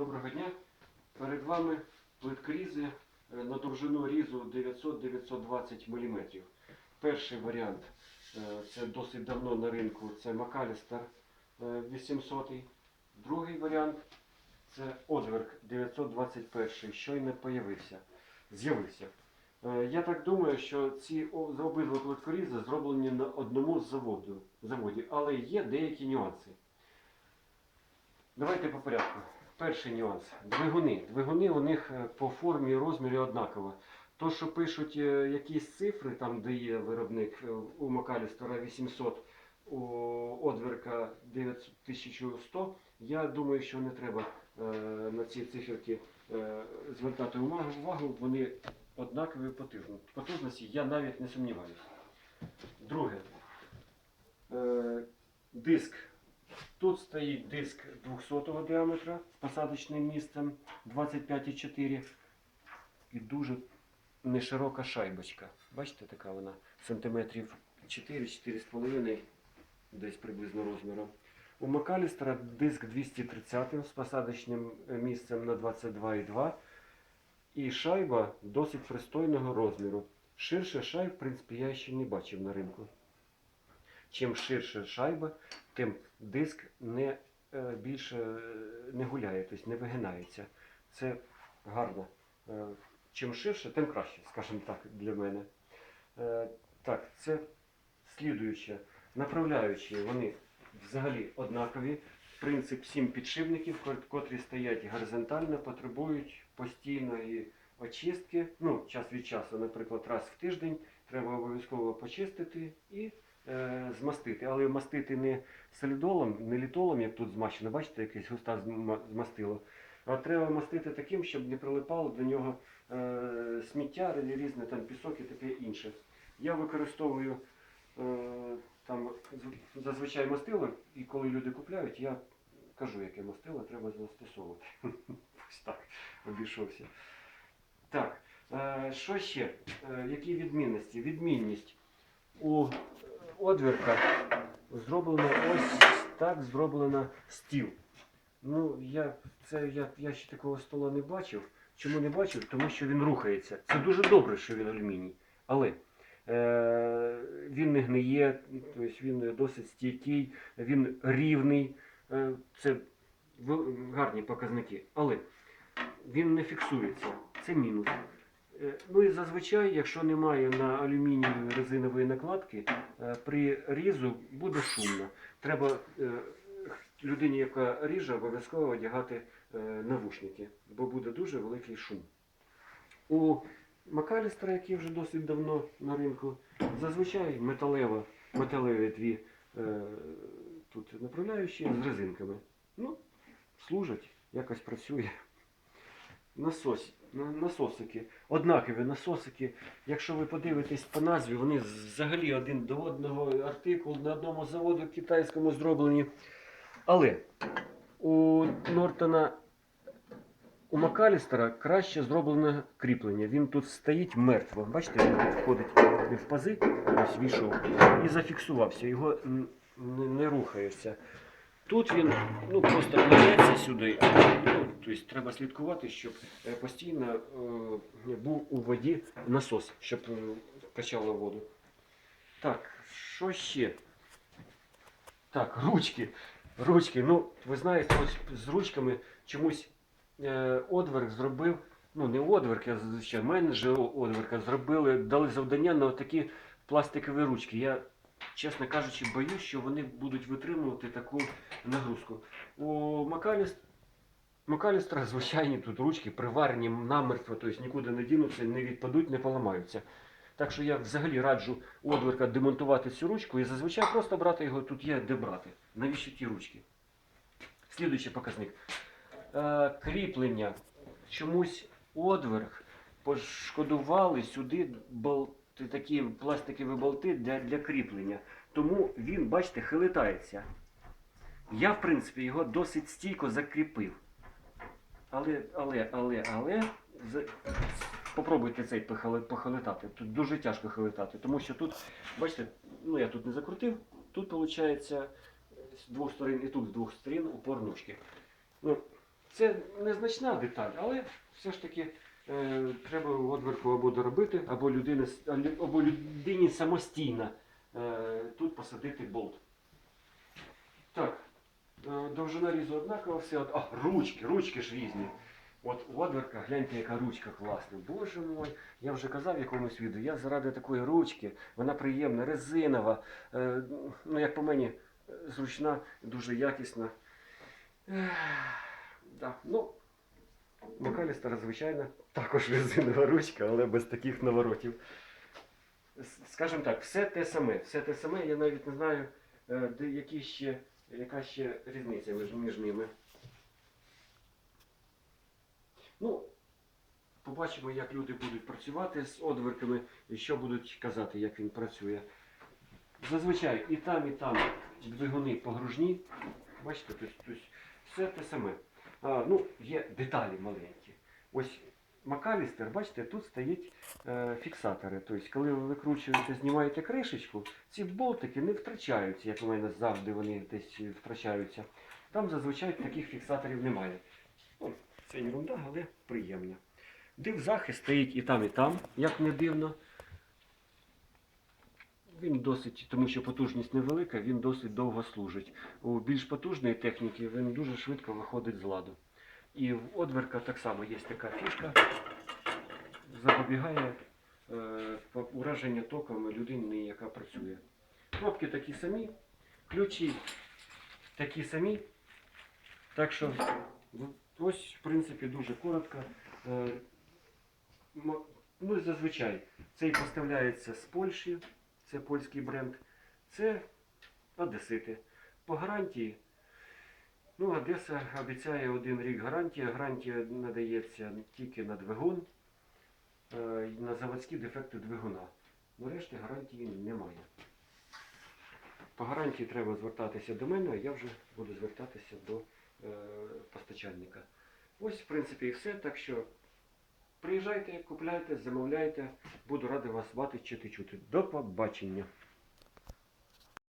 Доброго дня. Перед вами плиткорізи е, на довжину різу 900-920 мм. Перший варіант е, це досить давно на ринку, це Макалістер 800. Другий варіант це Одверк 921, щойно появився, з'явився. Е, Я так думаю, що ці обидва плиткорізи зроблені на одному заводу, заводі, але є деякі нюанси. Давайте по порядку. Перший нюанс. Двигуни. Двигуни у них е, по формі і розмірі однаково. То, що пишуть е, якісь цифри, там де є виробник е, у Макалістера 800, у Одверка 9100, я думаю, що не треба на ці циферки звертати увагу. Вони однакові потужності, я навіть не сумніваюся. Друге. Диск Тут стоїть диск 200-го діаметра з посадочним місцем 25,4 і дуже неширока шайбочка. Бачите, така вона сантиметрів 4-4,5 десь приблизно розміром. У Макалістера диск 230 з посадочним е, місцем на 22,2 і шайба досить пристойного розміру. Ширше шайб, в принципі, я ще не бачив на ринку. Чим ширше шайба, тим диск не е, більше е, не гуляє, тобто не вигинається. Це гарно. Е, Чим ширше, тим краще, скажімо так, для мене. Так, це слідуюче. Направляючі, вони взагалі однакові. Принцип сім підшипників, котрі стоять горизонтально, потребують постійної очистки. Ну, час від часу, наприклад, раз в тиждень треба обов'язково почистити і змастити. Але мастити не солідолом, не літолом, як тут змащено, бачите, якесь густа змастило. А треба мастити таким, щоб не прилипало до нього е, сміття, різне там пісок і таке інше. Я використовую е, там зазвичай мастило, і коли люди купляють, я кажу, яке мастило треба застосовувати. Ось так обійшовся. Так, е, що ще? Е, які відмінності? Відмінність у одвірка зроблено ось так зроблено стіл. Ну, я, це, я, я ще такого стола не бачив. Чому не бачив? Тому що він рухається. Це дуже добре, що він алюміній. Але е, він не гниє, тобто він досить стійкий, він рівний. Е, це гарні показники. Але він не фіксується. Це мінус. Е, Ну і зазвичай, якщо немає на алюмінієві резинової накладки, е, при різу буде шумно. Треба е, людині, яка ріже, обов'язково одягати навушники, бо буде дуже великий шум. У Макалістера, який вже досить давно на ринку, зазвичай металева, металеві дві тут направляючі з резинками. Ну, служать, якось працює. Насос, насосики. Однакові насосики. Якщо ви подивитесь по назві, вони взагалі один до одного артикул на одному заводу китайському зроблені. Але у Нортона, у Макалістера краще зроблене кріплення. Він тут стоїть мертво. Бачите, він тут входить в пази, ось війшов, і зафіксувався. Його не, не рухається. Тут він ну, просто плететься сюди. Ну, тобто треба слідкувати, щоб е, постійно е, був у воді насос, щоб е, качало воду. Так, що ще? Так, ручки. Ручки. Ну, ви знаєте, ось з ручками чомусь е, Одверк зробив. Ну, не Одверк, а звичайно, менеджер Одверка зробили, дали завдання на такі пластикові ручки. Я, чесно кажучи, боюсь, що вони будуть витримувати таку нагрузку. У Макаліст... Макалістра звичайні тут ручки приварені намертво, тобто нікуди не дінуться, не відпадуть, не поламаються. Так що я взагалі раджу Одверка демонтувати цю ручку і зазвичай просто брати його тут є де брати. Навіщо ті ручки? Слідуючий показник. Е, кріплення. Чомусь Одверг пошкодували сюди болти, такі пластикові болти для, для кріплення. Тому він, бачите, хилитається. Я, в принципі, його досить стійко закріпив. Але, але, але, але, попробуйте цей похили- похилитати. Тут дуже тяжко хилитати, тому що тут, бачите, ну я тут не закрутив, тут виходить з двох сторон і тут з двох сторон упор ножки. Ну, Це незначна деталь, але все ж таки треба в одверку або доробити, або, людини, с- а лю- або людині самостійно е, тут посадити болт. Так, е, довжина різу однакова, все. А, ручки, ручки ж різні. От одверка, гляньте, яка ручка класна. Боже мой, я вже казав в якомусь відео, я заради такої ручки, вона приємна, резинова, е, ну як по мені, е, зручна, дуже якісна. Да. Ну, Макалістера, звичайно, також резинова ручка, але без таких наворотів. Скажімо так, все те саме. Все те саме, я навіть не знаю, е, де які ще, яка ще різниця між, ними. Ну, побачимо, як люди будуть працювати з одвірками і що будуть казати, як він працює. Зазвичай і там, і там двигуни погружні. Бачите, тобто, тобто все те саме. Ну, є деталі маленькі. Ось Макалістер, бачите, тут стоять е, фіксатори. Тобто, коли ви викручуєте, знімаєте кришечку, ці болтики не втрачаються, як у мене завжди вони десь втрачаються. Там зазвичай таких фіксаторів немає. Ну, це ерунда, але приємно. Див-захист стоїть і там, і там, як не дивно. Він досить, тому що потужність невелика, він досить довго служить. У більш потужної техніки він дуже швидко виходить з ладу. І в одверка так само є така фішка, запобігає е, ураження током людини, яка працює. Кнопки такі самі, ключі такі самі. Так що ось, в принципі, дуже коротко. Е, Ну зазвичай цей поставляється з Польщі, це польський бренд, це Одесити. По гарантії, ну, Одеса обіцяє один рік гарантії. Гарантія надається тільки на двигун, е, на заводські дефекти двигуна. Ну, гарантії немає. По гарантії треба звертатися до мене, а я вже буду звертатися до е, постачальника. Ось, в принципі, і все. Так що приїжджайте, купляйте, замовляйте. Буду радий вас бачити, чути. До побачення.